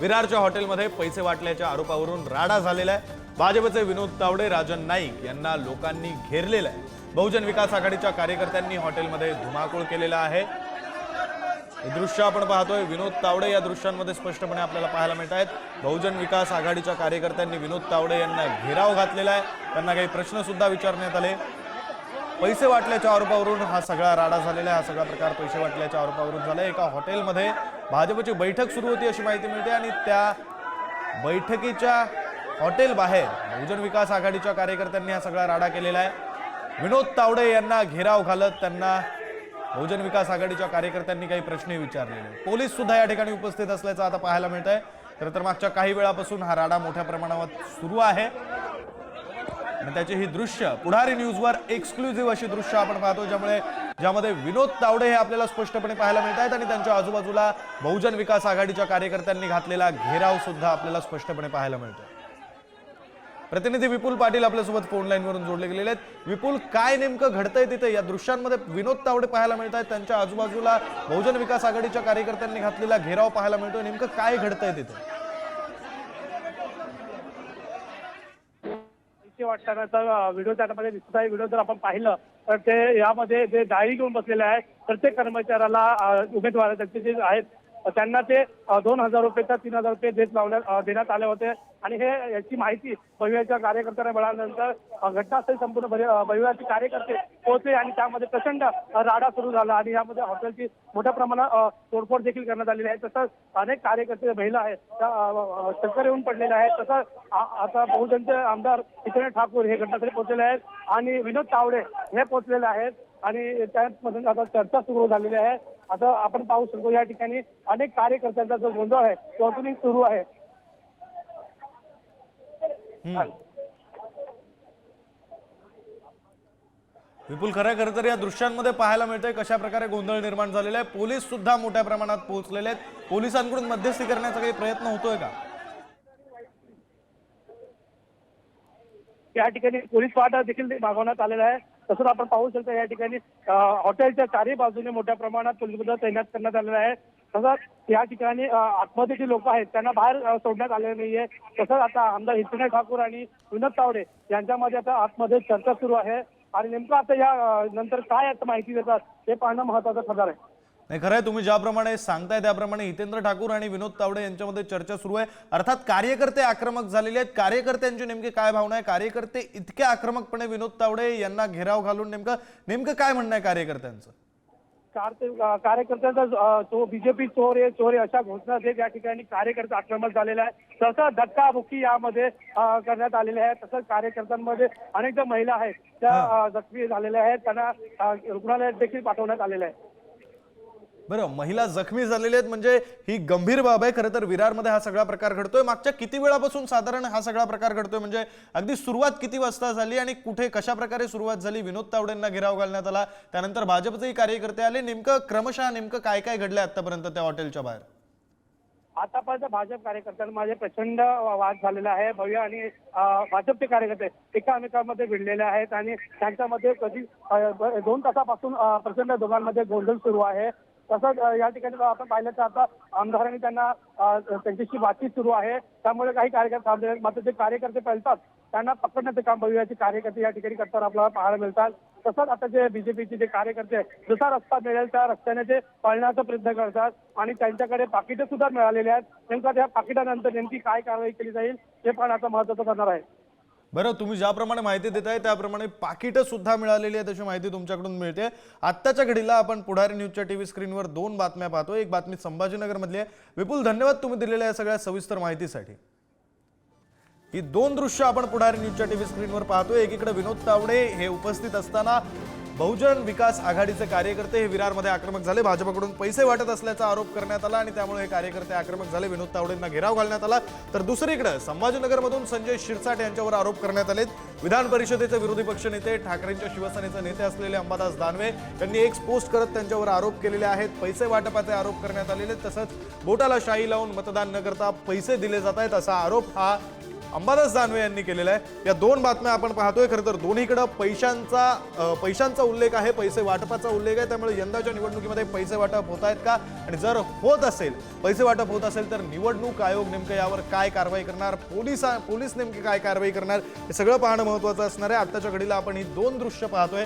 विरारच्या हॉटेलमध्ये पैसे वाटल्याच्या आरोपावरून राडा झालेला आहे. भाजपचे विनोद तावडे राजन नाईक यांना लोकांनी घेरलेलं आहे. बहुजन विकास आघाडीच्या कार्यकर्त्यांनी हॉटेलमध्ये धुमाकूळ केलेला आहे. हे दृश्य आपण पाहतोय. विनोद तावडे या दृश्यांमध्ये स्पष्टपणे आपल्याला पाहायला मिळत आहेत. बहुजन विकास आघाडीच्या कार्यकर्त्यांनी विनोद तावडे यांना घेराव घातलेला आहे. त्यांना काही प्रश्न सुद्धा विचारण्यात आले. पैसे वाटल्याच्या आरोपावरून हा सगळा राडा झालेला आहे. हा सगळा प्रकार पैसे वाटल्याच्या आरोपावरून झाला एका हॉटेलमध्ये भाजपची बैठक सुरू होती अशी माहिती मिळते आणि त्या बैठकीच्या हॉटेल बाहेर बहुजन विकास आघाडीच्या कार्यकर्त्यांनी हा सगळा राडा केलेला आहे. विनोद तावडे यांना घेराव घालत त्यांना बहुजन विकास आघाडीच्या कार्यकर्त्यांनी काही प्रश्नही विचारलेले पोलीस सुद्धा या ठिकाणी उपस्थित असल्याचं आता पाहायला मिळत आहे खरं तर मागच्या काही वेळापासून हा राडा मोठ्या प्रमाणावर सुरू आहे. आणि त्याची ही दृश्य पुढारी न्यूजवर एक्सक्लुझिव्ह अशी दृश्य आपण पाहतो ज्यामुळे ज्यामध्ये विनोद तावडे हे आपल्याला स्पष्टपणे पाहायला मिळत आहेत आणि त्यांच्या आजूबाजूला बहुजन विकास आघाडीच्या कार्यकर्त्यांनी घातलेला घेराव सुद्धा आपल्याला स्पष्टपणे पाहायला मिळतो प्रतिनिधी विपुल पाटील आपल्यासोबत फोन लाईनवरून जोडले गेलेले आहेत. विपुल काय नेमकं घडतंय तिथे? या दृश्यांमध्ये विनोद तावडे पाहायला मिळत आहेत. त्यांच्या आजूबाजूला बहुजन विकास आघाडीच्या कार्यकर्त्यांनी घातलेला घेराव पाहायला मिळतोय. नेमकं काय घडतंय तिथे? पैसे व्हिडिओ त्यामध्ये दिसत आहे. व्हिडिओ जर आपण पाहिलं तर ते यामध्ये जे डायरी घेऊन बसलेले आहेत प्रत्येक कर्मचाऱ्याला उमेदवार त्यांचे जे आहेत त्यांना ते दोन हजार रुपये तर तीन हजार रुपये देत लावण्यात देण्यात आले होते. आणि हे याची माहिती भव्याच्या कार्यकर्त्यांना मिळाल्यानंतर घटनास्थळी संपूर्ण भव्य- भव्याचे कार्यकर्ते पोहोचले आणि त्यामध्ये प्रचंड राडा सुरू झाला आणि यामध्ये हॉटेलची मोठ्या प्रमाणात तोडफोड देखील करण्यात आलेली आहे. तसंच अनेक कार्यकर्ते महिला आहेत त्या शंकर चक्कर येऊन पडलेल्या आहेत. तसंच आ- आता बहुजनचे आमदार हितेंद्र ठाकूर हे घटनास्थळी पोहोचलेले आहेत आणि विनोद तावडे हे पोहोचलेले आहेत आणि त्यामधून आता चर्चा सुरू झालेली आहे. आता आपण पाहू शकतो या ठिकाणी अनेक कार्यकर्त्यांचा जो गोंधळ आहे तो अजूनही सुरू आहे. विपुल खरं खरं तर या दृश्यांमध्ये पाहायला मिळतंय कशा प्रकारे गोंधळ निर्माण झालेला आहे. पोलीस सुद्धा मोठ्या प्रमाणात पोहोचलेले आहेत. पोलिसांकडून मध्यस्थी करण्याचा काही प्रयत्न होतोय का? या ठिकाणी पोलीस वाटा देखील मागवण्यात आलेला आहे. तसंच आपण पाहू शकतो या ठिकाणी हॉटेलच्या चारही बाजूने मोठ्या प्रमाणात पोलीस बदल तैनात करण्यात आलेला आहे. तसंच या ठिकाणी अं, आतमध्ये जे लोक आहेत त्यांना बाहेर सोडण्यात आलेले नाहीये. तसंच आता आमदार हितेंद्र ठाकूर आणि विनोद तावडे यांच्यामध्ये आता आतमध्ये चर्चा सुरू आहे. आणि नेमकं आता या नंतर काय आता माहिती देतात हे पाहणं महत्वाचं ठरणार आहे. नाही खरं आहे तुम्ही ज्याप्रमाणे सांगताय त्याप्रमाणे हितेंद्र ठाकूर आणि विनोद तावडे यांच्यामध्ये चर्चा सुरू आहे. अर्थात कार्यकर्ते आक्रमक झालेले आहेत. कार्यकर्त्यांची नेमकी काय भावना आहे? कार्यकर्ते इतके आक्रमकपणे विनोद तावडे यांना घेराव घालून नेमकं नेमकं काय म्हणणं आहे कार्यकर्त्यांचं? कार्यकर्त्यांचा तो बीजेपी चोर आहे चोर आहे अशा घोषणा देत या ठिकाणी कार्यकर्ते आक्रमक झालेले आहे तसंच धक्काबुक्की यामध्ये करण्यात आलेले आहे तसंच कार्यकर्त्यांमध्ये अनेक ज्या महिला आहेत त्या जखमी झालेल्या आहेत. त्यांना रुग्णालयात देखील पाठवण्यात आलेलं आहे बरं महिला जखमी झालेल्या आहेत म्हणजे ही गंभीर बाब आहे. खरं तर विरारमध्ये हा सगळा प्रकार घडतोय. मागच्या किती वेळापासून साधारण हा सगळा प्रकार घडतोय? म्हणजे अगदी सुरुवात किती वाजता झाली आणि कुठे कशा प्रकारे सुरुवात झाली? विनोद तावडेंना घेराव घालण्यात आला. त्यानंतर भाजपचेही कार्यकर्ते आले. नेमकं क्रमशः नेमकं काय काय घडलंय आतापर्यंत त्या हॉटेलच्या बाहेर? आतापर्यंत भाजप कार्यकर्त्यांमध्ये प्रचंड वाद झालेला आहे. भव्य आणि भाजपचे कार्यकर्ते एकामेकांमध्ये भिडलेले आहेत आणि त्यांच्यामध्ये कधी दोन तासापासून प्रचंड दोघांमध्ये गोंधळ सुरू आहे. तसंच या ठिकाणी आपण पाहिलं तर आता आमदारांनी त्यांना त्यांच्याशी बातचीत सुरू आहे. त्यामुळे काही कार्यकर्ते थांबले मात्र जे कार्यकर्ते पळतात त्यांना पकडण्याचं काम भव्याचे कार्यकर्ते या ठिकाणी करताना आपल्याला पाहायला मिळतात. तसंच आता जे बीजेपीचे जे कार्यकर्ते जसा रस्ता मिळेल त्या रस्त्याने ते पळण्याचा प्रयत्न करतात आणि त्यांच्याकडे पाकिटं सुद्धा मिळालेली आहेत. नेमका त्या पाकिटानंतर नेमकी काय कारवाई केली जाईल हे पण आता महत्वाचं ठरणार आहे. बरं तुम्ही ज्याप्रमाणे माहिती देताय त्याप्रमाणे पाकिटं सुद्धा मिळालेली आहे तशी माहिती तुमच्याकडून मिळते. आत्ताच्या घडीला आपण पुढारी न्यूजच्या टीव्ही स्क्रीनवर दोन बातम्या पाहतो. एक बातमी संभाजीनगरमधली आहे. विपुल धन्यवाद तुम्ही दिलेल्या या सगळ्या सविस्तर माहितीसाठी. ही दोन दृश्य आपण पुढारी न्यूजच्या टीव्ही स्क्रीनवर पाहतोय. एकीकडे विनोद तावडे हे उपस्थित असताना बहुजन विकास आघाडीचे कार्यकर्ते हे विरारमध्ये आक्रमक झाले. भाजपकडून पैसे वाटत असल्याचा आरोप करण्यात आला आणि त्यामुळे हे कार्यकर्ते आक्रमक झाले. विनोद तावडेंना घेराव घालण्यात आला. तर दुसरीकडे संभाजीनगरमधून संजय शिरसाट यांच्यावर आरोप करण्यात आलेत. विधान परिषदेचे विरोधी पक्षनेते ठाकरेंच्या शिवसेनेचे नेते असलेले अंबादास दानवे यांनी एक पोस्ट करत त्यांच्यावर आरोप केलेले आहेत. पैसे वाटपाचे आरोप करण्यात आलेले आहेत. तसंच बोटाला शाई लावून मतदान न करता पैसे दिले जात आहेत असा आरोप हा अंबादास दानवे यांनी केलेला आहे. या दोन बातम्या आपण पाहतोय. खरं तर दोन्हीकडं पैशांचा पैशांचा उल्लेख आहे पैसे वाटपाचा उल्लेख आहे. त्यामुळे यंदाच्या निवडणुकीमध्ये पैसे वाटप होत आहेत का? आणि जर होत असेल पैसे वाटप होत असेल तर निवडणूक आयोग नेमकं यावर काय कारवाई करणार? पोलिसा पोलीस नेमकी काय कारवाई करणार? हे सगळं पाहणं महत्वाचं असणार आहे. आत्ताच्या घडीला आपण ही दोन दृश्य पाहतोय.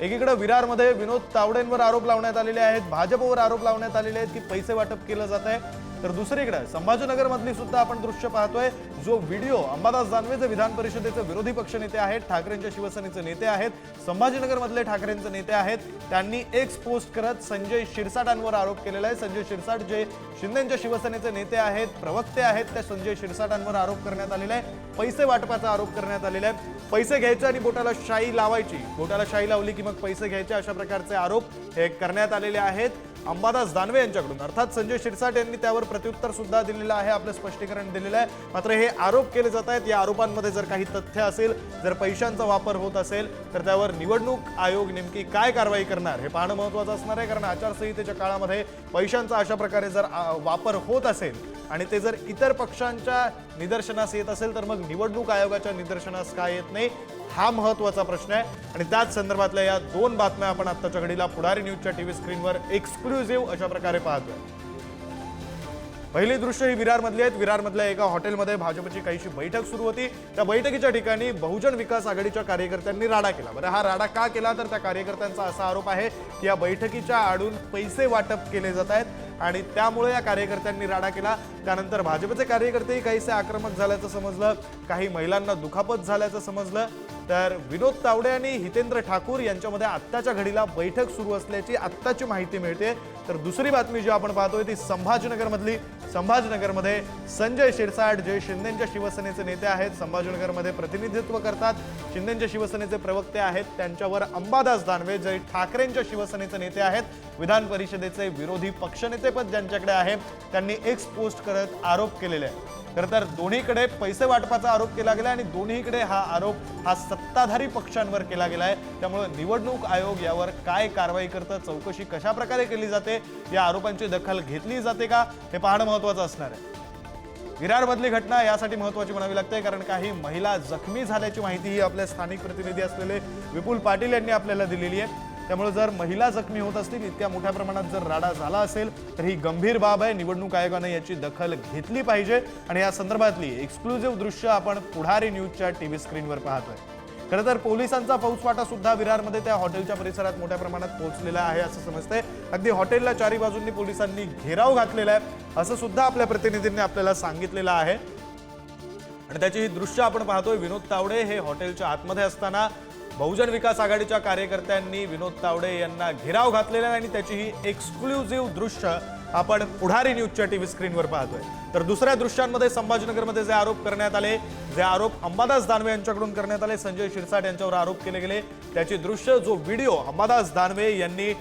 एकीकडे विरारमध्ये विनोद तावडेंवर आरोप लावण्यात आलेले आहेत. भाजपवर आरोप लावण्यात आलेले आहेत की पैसे वाटप केलं जात आहे तर दुसरीकडे संभाजीनगरमधली सुद्धा आपण दृश्य पाहतोय जो व्हिडिओ अंबादास दानवे जे विधान परिषदेचे विरोधी पक्षनेते आहेत ठाकरेंच्या शिवसेनेचे नेते आहेत संभाजीनगरमधले ठाकरेंचे नेते आहेत त्यांनी एक्स पोस्ट करत संजय शिरसाटांवर आरोप केलेला आहे. संजय शिरसाट जे शिंदेच्या शिवसेनेचे नेते आहेत प्रवक्ते आहेत त्या संजय शिरसाटांवर आरोप करण्यात आलेला आहे. पैसे वाटपाचा आरोप करण्यात आलेला आहे. पैसे घ्यायचे आणि बोटाला शाई लावायची. बोटाला शाई लावली की मग पैसे घ्यायचे अशा प्रकारचे आरोप हे करण्यात आलेले आहेत. अंबादास दानवे यांच्याकडून. अर्थात संजय शिरसाट यांनी त्यावर प्रत्युत्तर सुद्धा दिलेलं आहे आपलं स्पष्टीकरण दिलेलं आहे. मात्र हे आरोप केले जात आहेत. या आरोपांमध्ये जर काही तथ्य असेल जर पैशांचा वापर होत असेल तर त्यावर निवडणूक आयोग नेमकी काय कारवाई करणार? हे पाहणं महत्वाचं असणार आहे कारण आचारसंहितेच्या काळामध्ये पैशांचा अशा प्रकारे जर वापर होत असेल आणि ते जर इतर पक्षांच्या निदर्शनास येत असेल तर मग निवडणूक आयोगाच्या निदर्शनास काय येत नाही? हा महत्त्वाचा प्रश्न आहे. आणि त्याच संदर्भातल्या या दोन बातम्या आपण आत्ताच्या घडीला पुढारी न्यूजच्या टीव्ही स्क्रीनवर एक्सक्लुझिव्ह अशा प्रकारे पाहतोय. पहिली दृश्य ही विरारमधली आहेत. विरारमधल्या एका हॉटेलमध्ये भाजपची काहीशी बैठक सुरू होती. त्या बैठकीच्या ठिकाणी बहुजन विकास आघाडीच्या कार्यकर्त्यांनी राडा केला. बरं हा राडा का केला? तर त्या कार्यकर्त्यांचा असा आरोप आहे की या बैठकीच्या आडून पैसे वाटप केले जात आहेत. आणि त्यामुळे या कार्यकर्त्यांनी राडा केला. त्यानंतर भाजपचे कार्यकर्तेही काहीसे आक्रमक झाल्याचं समजलं. काही महिलांना दुखापत झाल्याचं समजलं. तर विनोद तावडे आणि हितेंद्र ठाकूर यांच्यामध्ये आत्ताच्या घडीला बैठक सुरू असल्याची आत्ताची माहिती मिळते. तर दुसरी बातमी जी आपण पाहतोय ती संभाजीनगरमधली. संभाजीनगरमध्ये संजय शिरसाट जे शिंदेंच्या शिवसेनेचे नेते आहेत. संभाजीनगरमध्ये प्रतिनिधित्व करतात. शिंदेंच्या शिवसेनेचे प्रवक्ते आहेत. त्यांच्यावर अंबादास दानवे जे ठाकरेंच्या शिवसेनेचे नेते आहेत. विधान परिषदेचे विरोधी पक्षनेतेपद ज्यांच्याकडे आहे त्यांनी एक्स पोस्ट करत आरोप केलेले आहे खरं तर दोन्हीकडे पैसे वाटपाचा आरोप केला गेला आणि दोन्हीकडे हा आरोप हा सत्ताधारी पक्षांवर केला गेला आहे त्यामुळे निवडणूक आयोग यावर काय कारवाई करतं चौकशी कशा प्रकारे केली जाते या आरोपांची दखल घेतली जाते का हे पाहणं महत्वाचं असणार आहे. विरारमधली घटना यासाठी महत्वाची म्हणावी लागते कारण काही महिला जखमी झाल्याची माहिती ही आपल्या स्थानिक प्रतिनिधी असलेले विपुल पाटील यांनी आपल्याला दिलेली आहे. त्यामुळे जर महिला जखमी होत असतील इतक्या मोठ्या प्रमाणात जर राडा झाला असेल तर ही गंभीर बाब आहे. निवडणूक आयोगाने याची दखल घेतली पाहिजे. आणि या संदर्भातली एक्सक्लुझिव्ह दृश्य आपण पुढारी न्यूजच्या टीव्ही स्क्रीनवर पाहतोय. खरं तर पोलिसांचा फौजफाटा सुद्धा विरारमध्ये त्या हॉटेलच्या परिसरात मोठ्या प्रमाणात पोहोचलेला आहे असं समजतंय. अगदी हॉटेलला चारी बाजूंनी पोलिसांनी घेराव घातलेला आहे असं सुद्धा आपल्या प्रतिनिधींनी आपल्याला सांगितलेलं आहे. आणि त्याची ही दृश्य आपण पाहतोय विनोद तावडे हे हॉटेलच्या आतमध्ये असताना बहुजन विकास आघाडीच्या कार्यकर्त्यांनी विनोद तावडे यांना घेराव घातलेला आहे आणि त्याची ही एक्सक्लुझिव्ह दृश्य आपण पुढारी न्यूजच्या टीव्ही स्क्रीनवर पाहतोय. तर दुसऱ्या दृश्यांमध्ये संभाजीनगरमध्ये जे आरोप करण्यात आले जे आरोप अंबादास दानवे यांच्याकडून करण्यात आले संजय शिरसाट यांच्यावर आरोप केले गेले त्याची दृश्य जो व्हिडिओ अंबादास दानवे यांनी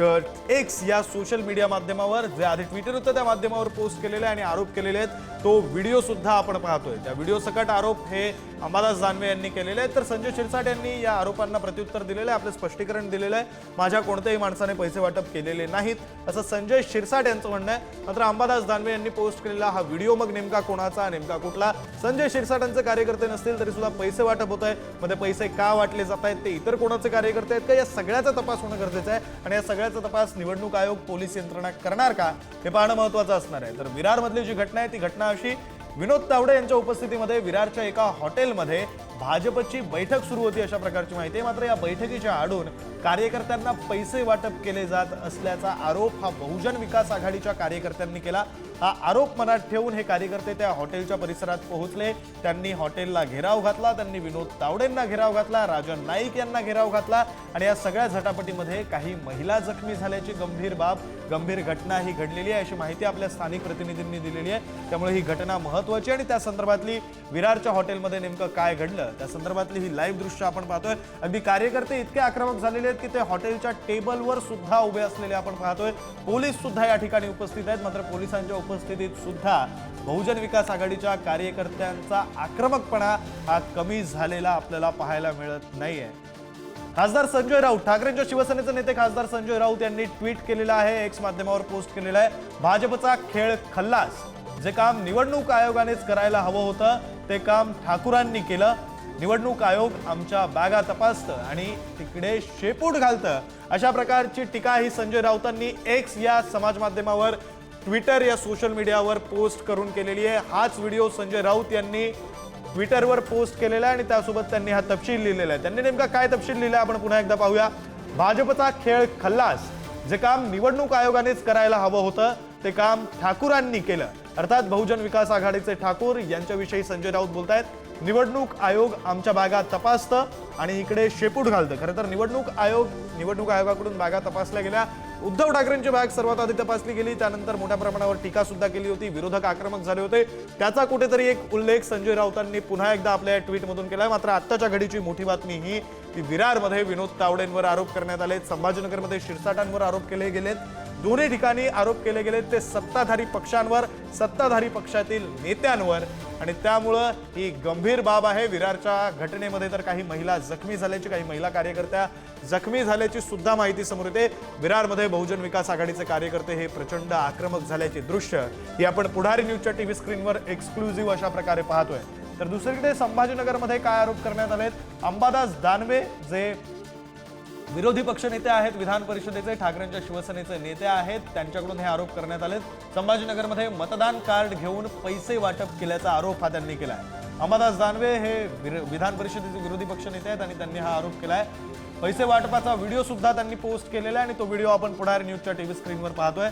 एक्स या सोशल मीडिया माध्यमावर जे आधी ट्विटर होतं त्या माध्यमावर पोस्ट केलेले आहे आणि आरोप केलेले आहेत. तो व्हिडिओ सुद्धा आपण पाहतोय. त्या व्हिडिओ सकट आरोप हे अंबादास दानवे यांनी केलेले आहेत. तर संजय शिरसाट यांनी या आरोपांना प्रत्युत्तर दिलेलं आहे आपलं स्पष्टीकरण दिलेलं आहे. माझ्या कोणत्याही माणसाने पैसे वाटप केलेले नाहीत असं संजय शिरसाट यांचं म्हणणं आहे. मात्र अंबादास दानवे यांनी पोस्ट केलेला हा व्हिडिओ मग नेमका कोणाचा नेमका कुठला? संजय शिरसाटांचे कार्यकर्ते नसतील तरी सुद्धा पैसे वाटप होत आहे. मध्ये पैसे का वाटले जात आहेत ते इतर कोणाचे कार्यकर्ते आहेत का? या सगळ्याचा तपास होणं गरजेचं आहे. आणि या सगळ्या सगळ्याचा तपास निवडणूक आयोग पोलीस यंत्रणा करणार का? हे पाहणं महत्वाचं असणार आहे. तर विरारमधली जी घटना आहे ती घटना अशी विनोद तावडे यांच्या उपस्थितीमध्ये विरारच्या एका हॉटेलमध्ये भाजपची बैठक सुरू होती अशा प्रकारची माहिती आहे. मात्र या बैठकीच्या आडून कार्यकर्त्यांना पैसे वाटप केले जात असल्याचा आरोप हा बहुजन विकास आघाडीच्या कार्यकर्त्यांनी केला. हा आरोप मनात ठेवून हे कार्यकर्ते त्या हॉटेलच्या परिसरात पोहोचले. त्यांनी हॉटेलला घेराव घातला त्यांनी विनोद तावडेंना घेराव घातला राजन नाईक यांना घेराव घातला आणि या सगळ्या झटापटीमध्ये काही महिला जखमी झाल्याची गंभीर बाब गंभीर घटना ही घडलेली आहे अशी माहिती आपल्या स्थानिक प्रतिनिधींनी दिलेली आहे. त्यामुळे ही घटना महत्वाची आणि त्या संदर्भातली विरारच्या हॉटेलमध्ये नेमकं काय घडलं त्या संदर्भातली ही लाईव्ह दृश्य आपण पाहतोय. अगदी कार्यकर्ते इतके आक्रमक झालेले आहेत की ते हॉटेलच्या टेबलवर सुद्धा उभे असलेले आपण पाहतोय. पोलीस सुद्धा या ठिकाणी उपस्थित आहेत मात्र पोलिसांच्या उपस्थितीत सुद्धा बहुजन विकास आघाडीच्या कार्यकर्त्यांचा आक्रमकपणा हा कमी झालेला आपल्याला पाहायला मिळत नाहीये. खासदार संजय राऊत ठाकरेंच्या शिवसेनेचे नेते खासदार संजय राऊत यांनी ट्विट केलेलं आहे एक्स माध्यमावर पोस्ट केलेलं आहे भाजपचा खेळ खल्लास. जे काम निवडणूक आयोगानेच करायला हवं होतं ते काम ठाकूरांनी केलं. निवडणूक आयोग आमच्या बॅगा तपासतं आणि तिकडे शेपूट घालतं. अशा प्रकारची टीका ही संजय राऊतांनी एक्स या समाज माध्यमावर ट्विटर या सोशल मीडियावर पोस्ट करून केलेली आहे. हाच व्हिडिओ संजय राऊत यांनी ट्विटरवर पोस्ट केलेला आहे आणि त्यासोबत त्यांनी हा तपशील लिहिलेला आहे. त्यांनी नेमका काय तपशील लिहिला आपण पुन्हा एकदा पाहूया. भाजपचा खेळ खल्लास. जे काम निवडणूक आयोगानेच करायला हवं होतं ते काम ठाकूरांनी केलं. अर्थात बहुजन विकास आघाडीचे ठाकूर यांच्याविषयी संजय राऊत बोलतायत. निवडणूक आयोग आमच्या बागा तपासतं आणि इकडे शेपूट घालतं. खरं तर निवडणूक आयोग निवडणूक आयोगाकडून बागा तपासल्या गेल्या. उद्धव ठाकरेंची बॅग सर्वात आधी तपासली गेली. त्यानंतर मोठ्या प्रमाणावर टीका सुद्धा केली होती. विरोधक आक्रमक झाले होते. त्याचा कुठेतरी एक उल्लेख संजय राऊतांनी पुन्हा एकदा आपल्या ट्विटमधून केला. मात्र आत्ताच्या घडीची मोठी बातमी ही की विरारमध्ये विनोद तावडेंवर आरोप करण्यात आले. संभाजीनगरमध्ये शिरसाटांवर आरोप केले गेलेत. दोन्ही ठिकाणी आरोप केले गेले. ते सत्ताधारी पक्षांवर सत्ताधारी पक्षातील नेत्यांवर. आणि त्यामुळं ही गंभीर बाब आहे. विरारच्या घटनेमध्ये तर काही महिला जखमी झाल्याची काही महिला कार्यकर्त्या जखमी झाल्याची सुद्धा माहिती समोर येते. विरारमध्ये बहुजन विकास आघाडीचे कार्यकर्ते हे प्रचंड आक्रमक झाल्याचे दृश्य ही आपण पुढारी न्यूजच्या टीव्ही स्क्रीनवर एक्सक्लुझिव्ह अशा प्रकारे पाहतोय. तर दुसरीकडे संभाजीनगरमध्ये काय आरोप करण्यात आलेत? अंबादास दानवे जे विरोधी पक्षनेते आहेत विधान परिषदेचे ठाकरेंच्या शिवसेनेचे नेते आहेत त्यांच्याकडून हे आरोप करण्यात आले संभाजीनगरमध्ये मतदान कार्ड घेऊन पैसे वाटप केल्याचा आरोप हा त्यांनी केला आहे अंबादास दानवे हे विर- विधान परिषदेचे विरोधी पक्षनेते आहेत आणि त्यांनी हा आरोप केला आहे पैसे वाटपाचा व्हिडिओ सुद्धा त्यांनी पोस्ट केलेला आहे आणि तो व्हिडिओ आपण पुढारी न्यूजच्या टीव्ही स्क्रीनवर पाहतोय.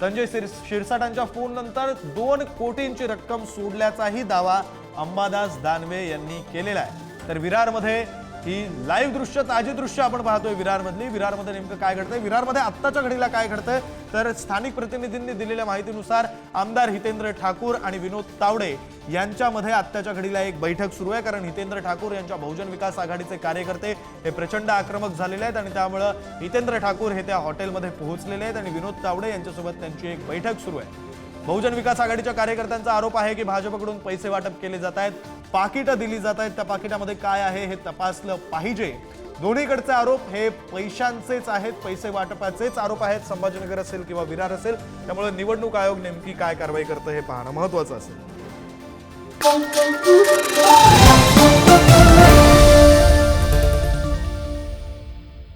संजय शिरसाटांच्या फोन नंतर दोन कोटींची रक्कम सोडल्याचाही दावा अंबादास दानवे यांनी केलेला आहे. तर विरारमध्ये ही लाईव्ह दृश्य ताजी दृश्य आपण पाहतोय विरारमधली. विरारमध्ये नेमकं काय घडतंय? विरारमध्ये आत्ताच्या घडीला काय घडतंय? तर स्थानिक प्रतिनिधींनी दिलेल्या माहितीनुसार आमदार हितेंद्र ठाकूर आणि विनोद तावडे यांच्यामध्ये आत्ताच्या घडीला एक बैठक सुरू आहे. कारण हितेंद्र ठाकूर यांच्या बहुजन विकास आघाडीचे कार्यकर्ते हे प्रचंड आक्रमक झालेले आहेत आणि त्यामुळं हितेंद्र ठाकूर हे त्या हॉटेलमध्ये पोहोचलेले आहेत आणि विनोद तावडे यांच्यासोबत त्यांची एक बैठक सुरू आहे. बहुजन विकास आघाडीच्या कार्यकर्त्यांचा आरोप आहे की भाजपकडून पैसे वाटप केले जात आहेत पाकिटं दिली जात आहेत. त्या पाकिटामध्ये काय आहे हे तपासलं पाहिजे. दोन्हीकडचे आरोप हे पैशांचेच आहेत पैसे वाटपाचेच आरोप आहेत. संभाजीनगर असेल किंवा विरार असेल त्यामुळे निवडणूक आयोग नेमकी काय कारवाई करतं हे पाहणं महत्वाचं असेल.